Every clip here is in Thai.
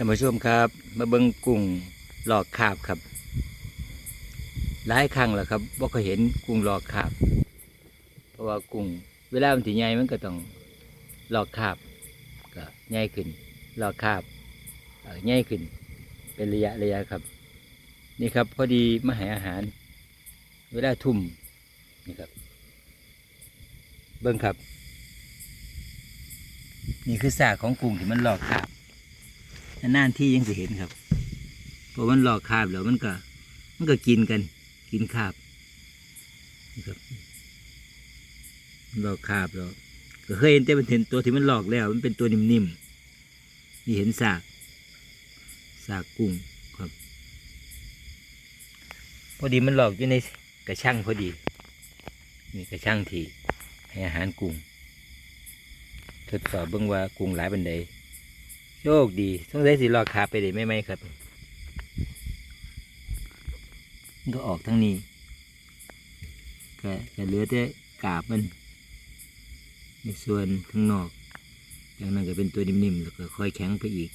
ท่านผู้ชมครับ มาเบิ่งกุ้งหลอกคาบครับหลายครั้งแล้วครับบ่าเคยเห็นกุ้งหลอกคาบ เพราะว่ากุ้งเวลามันถี่ใหญ่มันก็ต้องหลอกคาบก็ใหญ่ขึ้นหลอกคาบเอ่อใหญ่ขึ้น เป็นระยะระยะครับ นี่ครับพอดีมาห้อาหาร เวลาทุ่มนี่ครับ เบิ่งครับ นี่คือซากของกุ้งที่มันหลอกคาบ นานที่ยังจะเห็นครับเพราะมันหลอกคาบแล้วมันก็ มันก็กินกัน กินคาบนะครับหลอกคาบแล้วก็เคยเห็นแต่มันเห็นตัวที่มันหลอกแล้ว มันเป็นตัวนิ่มๆนี่เห็นสากสากกุ้งครับพอดีมันหลอกอยู่ในกระชังพอดีนี่กระชังที่ให้อาหารกุ้งทดสอบเบิ่งว่ากุ้งหลายบันได โชคดีต้องได้สิรอขาไปได้ไหมไหมครับก็ออกทั้งนี้ก็จะเหลือแต่กาบมัน ในส่วนข้างนอกอย่างนั้นก็เป็นตัวนิ่มๆแล้วก็ค่อยแข็งไปอีก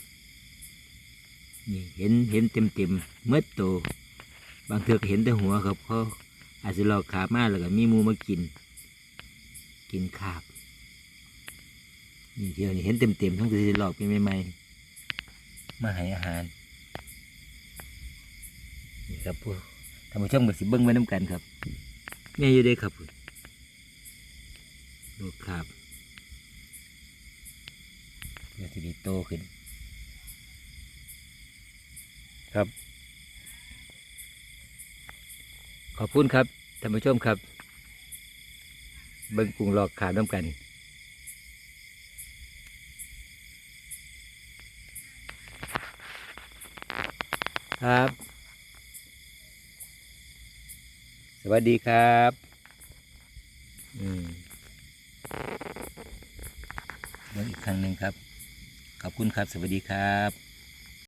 นี่เห็นเห็นเต็มเต็มๆเมื่อโต บางเทือกเห็นแต่หัวครับเขาอาจจะหลอกขามาแล้วก็มีมูมากิน กินขาบนี่เที่ยวนี่เห็นเต็มเต็มๆทั้งที่หลอกเป็นใหม่ๆ มาให้อาหารนี่ครับพวกท่านผู้ชมก็สิเบิ้งไว้น้ำกันครับแม่อยู่เด้ครับลูกครับเดี๋ยวทีนี้โตขึ้น ครับ ขอบคุณครับท่านผู้ชมครับ เบิ้งกุ้งหลอกขาน้ำกัน ครับ สวัสดีครับอืมเบิ่งอีกครั้งหนึ่งครับ ขอบคุณครับ สวัสดีครับ